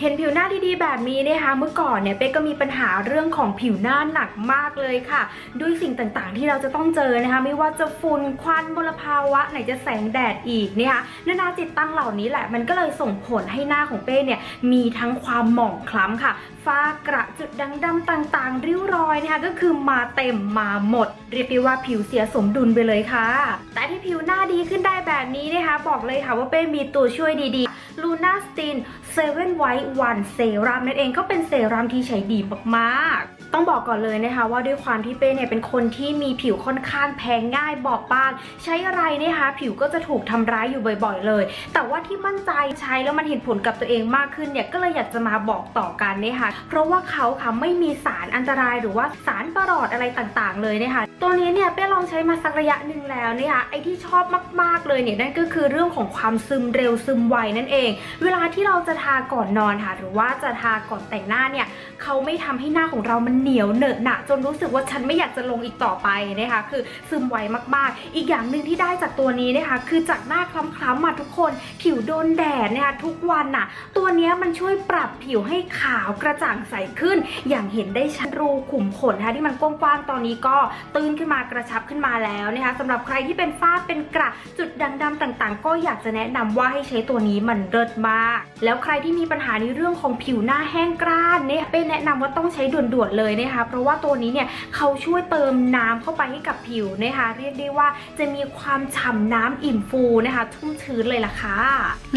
เห็นผิวหน้าดีๆแบบนี้นะคะ เมื่อก่อนเนี่ยเป๊กก็มีปัญหาเรื่องของผิวหน้าหนักมากเลยค่ะ ด้วยสิ่งต่างๆ ที่เราจะต้องเจอนะคะ ไม่ว่าจะฝุ่นควันมลภาวะ ไหนจะแสงแดดอีกนะคะนานาจิตตั้งเหล่านี้แหละมันก็เลยส่งผลให้หน้าของเป้เนี่ยมีทั้งความหมองคล้ำค่ะฝ้ากระจุดด่างดำต่างๆ ริ้วรอยนะคะก็คือมาเต็มมาหมด เรียกได้ว่าผิวเสียสมดุลไปเลยค่ะ แต่ที่ผิวหน้าดีขึ้นได้แบบนี้นะคะบอกเลยค่ะว่าเป้มีตัวช่วยดีๆ ลูน่าสตินเซเว่นไวท์วันเซรั่มนั่นเองก็เป็นเซรั่มที่ใช้ดีมากๆ ต้องบอกก่อนเลยนะคะว่าด้วยความที่เป้เนี่ยเป็นคนที่มีผิวค่อนข้างแพ้ง่ายบอบบาง ใช้อะไรนะคะผิวก็จะถูกทำร้ายอยู่บ่อยๆเลย แต่ว่าที่มั่นใจใช้แล้วมันเห็นผลกับตัวเองมากขึ้นเนี่ยก็เลยอยากจะมาบอกต่อกันนะคะเพราะว่าเขาค่ะไม่มีสารอันตรายหรือว่าสารประหลอดอะไรต่างๆ เลยนะคะตัวนี้เนี่ยเป้ลองใช้มาสักระยะหนึ่งแล้วนะคะไอที่ชอบมากๆเลยเนี่ยนั่นก็คือเรื่องของความซึมเร็วซึมไวนั่นเอง เวลาที่เราจะทาก่อนนอนค่ะหรือว่าจะทาก่อนแต่งหน้าเนี่ยเขาไม่ทำให้หน้าของเรามันเหนียวเหนอะหนะจนรู้สึกว่าฉันไม่อยากจะลงอีกต่อไปนะคะคือซึมไวมากๆ อีกอย่างหนึ่งที่ได้จากตัวนี้นะคะคือจากหน้าคล้ำๆมาทุกคนผิวโดนแดดนะคะทุกวันน่ะตัวนี้มันช่วยปรับผิวให้ขาวกระจ่างใสขึ้น อย่างเห็นได้ชัดรูขุมขนนะคะที่มันกว้างๆตอนนี้ก็ตื้นขึ้นมากระชับขึ้นมาแล้วนะคะสำหรับใครที่เป็นฝ้าเป็นกระจุดด่างดำต่างๆ ก็อยากจะแนะนำว่าให้ใช้ตัวนี้มันเลิศมาก แล้วใครที่มีปัญหาในเรื่องของผิวหน้าแห้งกร้านเนี่ยเป็นแนะนำว่าต้องใช้ด่วนๆเลยนะคะ เพราะว่าตัวนี้เนี่ยเขาช่วยเติมน้ำเข้าไปให้กับผิวนะคะ เรียกได้ว่าจะมีความฉ่ำน้ำอิ่มฟูนะคะ ชุ่มชื้นเลยล่ะค่ะ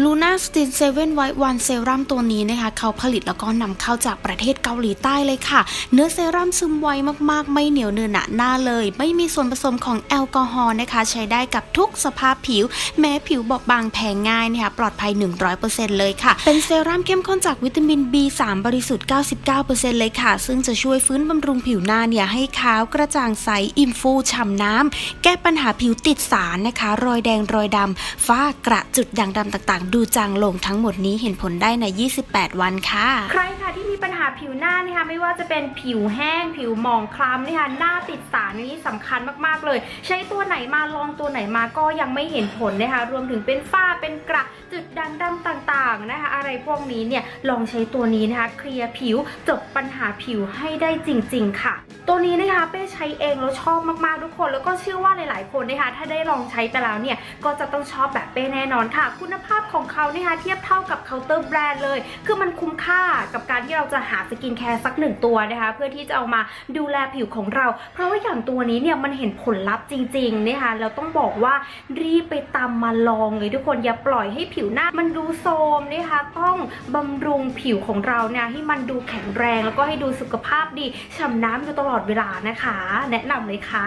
ลูน่าสตินเซเว่นไวท์วันเซรั่มตัวนี้นะคะเขาผลิตแล้วก็นำเข้าจากประเทศเกาหลีใต้เลยค่ะ เนื้อเซรั่มซึมไวมากๆ ไม่เหนียวเนื้อหนะหน้าเลย ไม่มีส่วนผสมของแอลกอฮอล์นะคะ ใช้ได้กับทุกสภาพผิว แม้ผิวบอบบางแพ้ง่ายนะคะปลอดภัย 100%เลยค่ะ เป็นเซรั่มเข้มข้นจากวิตามิน B3 บริสุทธิ์ 99%เลยค่ะ ซึ่งจะช่วยฟื้นบำรุงผิวหน้าเนี่ยให้ขาวกระจ่างใสอิ่มฟูฉ่ำน้ำ แก้ปัญหาผิวติดสารนะคะ รอยแดงรอยดำฝ้ากระจุดด่างดำต่างๆ ดูจางลงทั้งหมดนี้เห็นผลได้ใน 28 วันค่ะ ใครค่ะที่มีปัญหาผิวหน้านะคะไม่ว่าจะเป็นผิวแห้ง ผิวหมองคล้ำนะคะหน้าติดสารนี้สำคัญมากๆเลย ใช้ตัวไหนมาลองตัวไหนมาก็ยังไม่เห็นผลนะคะรวมถึงเป็นฝ้าเป็นกระจุดด่างดำต่างๆนะคะอะไรพวกนี้เนี่ยลองใช้ตัวนี้นะคะเคลียร์ผิวจบปัญหาผิวให้ได้จริง ๆ ค่ะ ตัวนี้นะคะเป้ใช้เองแล้วชอบมากๆทุกคน แล้วก็เชื่อว่าหลายๆคนนะคะถ้าได้ลองใช้ไปแล้วเนี่ยก็จะต้องชอบแบบเป้แน่นอนค่ะ คุณภาพของเขานะคะเทียบเท่ากับเคาน์เตอร์แบรนด์เลย คือมันคุ้มค่ากับการที่เราจะหาสกินแคร์สักหนึ่งตัวนะคะเพื่อที่จะเอามาดูแลผิวของเรา เพราะว่าอย่างตัวนี้เนี่ยมันเห็นผลลัพธ์จริงๆนะคะเราต้องบอกว่ารีบไปตามมาลองเลยทุกคนอย่าปล่อยให้ผิวหน้ามันดูโทรมนะคะต้องบำรุงผิวของเราเนี่ยให้มันดูแข็งแรงแล้วก็ให้ดูสุขภาพดีฉ่ำน้ำอยู่ตลอดเวลานะคะ แนะนำเลยค่ะ